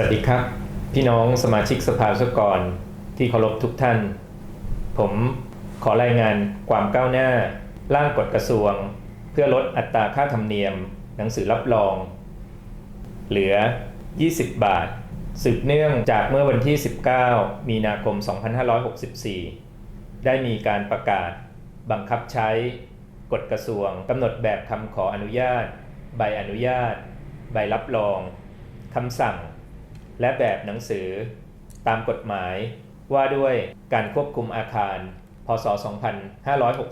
สวัสดีครับ พี่น้องสมาชิกสภาวิศวกรที่เคารพทุกท่าน ผมขอรายงานความก้าวหน้า ร่างกฎกระทรวง เพื่อลดอัตราค่าธรรมเนียม หนังสือรับรอง เหลือ 20 บาท สืบเนื่องจากเมื่อวันที่ 19 มีนาคม 2564 ได้มีการประกาศ บังคับใช้กฎกระทรวงกำหนดแบบคำขออนุญาต ใบอนุญาต ใบรับรองคำสั่ง และแบบหนังสือ ตามกฎหมายว่าด้วยการควบคุมอาคาร พศ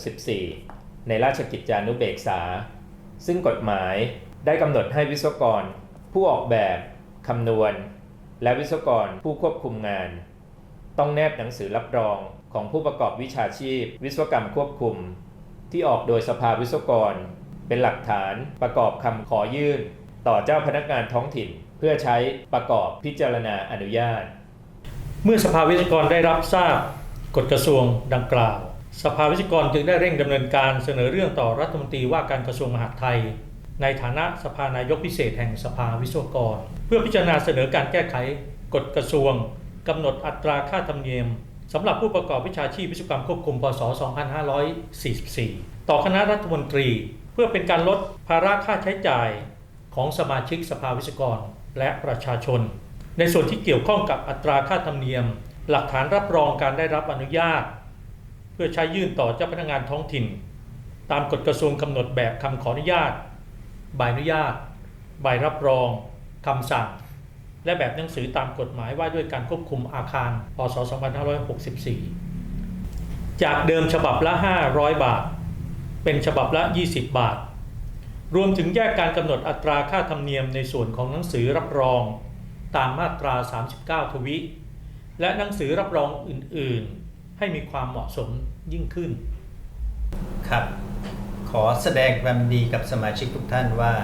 2564 ในราชกิจจานุเบกษา ซึ่งกฎหมายได้กำหนดให้วิศวกร ผู้ออกแบบคำนวณ และวิศวกรผู้ควบคุมงาน ต้องแนบหนังสือรับรองของผู้ประกอบวิชาชีพ วิศวกรรมควบคุม ที่ออกโดยสภาวิศวกร เป็นหลักฐานประกอบคำขอยื่น ต่อเจ้าพนักงานท้องถิ่น เพื่อใช้ประกอบพิจารณาอนุญาต เมื่อสภาวิศวกรได้รับทราบกฎกระทรวงดังกล่าว สภาวิศวกรจึงได้เร่งดำเนินการเสนอเรื่องต่อรัฐมนตรีว่าการกระทรวงมหาดไทย ในฐานะสภานายกพิเศษแห่งสภาวิศวกร เพื่อพิจารณาเสนอการแก้ไขกฎกระทรวงกำหนดอัตราค่าธรรมเนียมสำหรับผู้ประกอบวิชาชีพวิศวกรรมควบคุมพศ 2544 ต่อคณะรัฐมนตรี เพื่อเป็นการลดภาระค่าใช้จ่าย ของสมาชิกสภาวิศวกรและประชาชน ในส่วนที่เกี่ยวข้องกับอัตราค่าธรรมเนียม หลักฐานรับรองการได้รับอนุญาต เพื่อใช้ยื่นต่อเจ้าพนักงานท้องถิ่น ตามกฎกระทรวงกำหนดแบบคำขออนุญาต ใบอนุญาต ใบรับรองคำสั่ง และแบบหนังสือตามกฎหมายว่าด้วยการควบคุมอาคาร พศ 2564 จากเดิมฉบับละ 500 บาท เป็นฉบับละ 20 บาท รวมถึงแยกการกำหนดอัตราค่าธรรมเนียมในส่วนของหนังสือรับรอง ตามมาตรา 39 ทวิ และหนังสือรับรองอื่น ๆ ให้มีความเหมาะสมยิ่งขึ้น ครับ ขอแสดงความดีกับสมาชิกทุกท่านว่า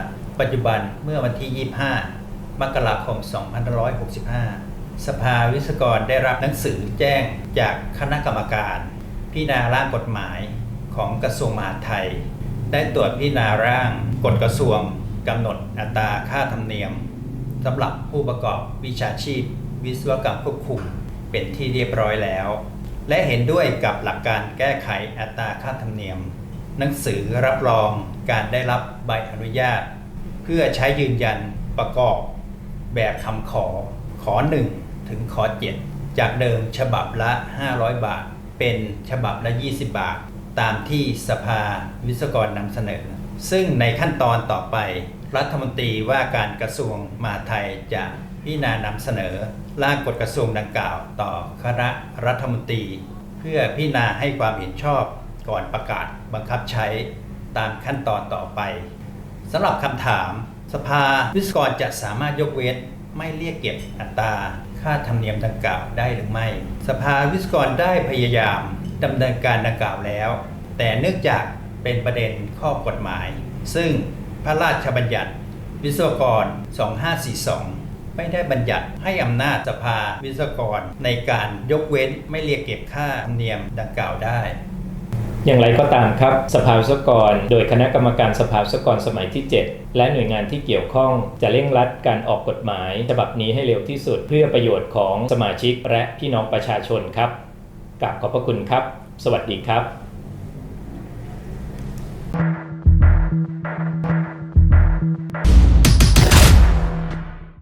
ปัจจุบันเมื่อวันที่ 25 มกราคม 2565 สภาวิศกรได้รับหนังสือแจ้งจากคณะกรรมการ พิจารณาร่างกฎหมายของกระทรวงมหาดไทย ได้ตรวจพิจารณาร่าง กฎกระทรวงกำหนดอัตราค่าธรรมเนียมสำหรับผู้ประกอบวิชาชีพ วิศวกรรมควบคุมเป็นที่เรียบร้อยแล้ว และเห็นด้วยกับหลักการแก้ไขอัตราค่าธรรมเนียม หนังสือรับรองการได้รับใบอนุญาต เพื่อใช้ยืนยันประกอบแบบคำขอขอ 1 ถึงขอ 7 จากเดิมฉบับละ 500 บาท เป็นฉบับละ 20 บาท ตามที่สภาวิศวกรนำเสนอ ซึ่งในขั้นตอนต่อไป รัฐมนตรีว่าการกระทรวงมหาดไทยจะพิจารณานำเสนอร่างกฎกระทรวงดังกล่าวต่อคณะรัฐมนตรี เพื่อพิจารณาให้ความเห็นชอบก่อนประกาศบังคับใช้ตามขั้นตอนต่อไปสำหรับคำถาม สภาวิศกรจะสามารถยกเว้นไม่เรียกเก็บอัตราค่าธรรมเนียมดังกล่าวได้หรือไม่ สภาวิศกรได้พยายามดำเนินการดังกล่าวแล้ว แต่เนื่องจาก เป็นประเด็นข้อกฎหมาย ซึ่งพระราชบัญญัติวิศวกร 2542 ไม่ได้บัญญัติให้อำนาจสภาวิศวกรในการยกเว้นไม่เรียกเก็บค่าธรรมเนียมดังกล่าวได้อย่างไรก็ตามครับ สภาวิศวกร โดยคณะกรรมการสภาวิศวกรสมัยที่ 7 และหน่วยงานที่เกี่ยวข้องจะเร่งรัดการออกกฎหมายฉบับนี้ให้เร็วที่สุดเพื่อประโยชน์ของสมาชิกและพี่น้องประชาชนครับกราบขอบพระคุณครับ สวัสดีครับ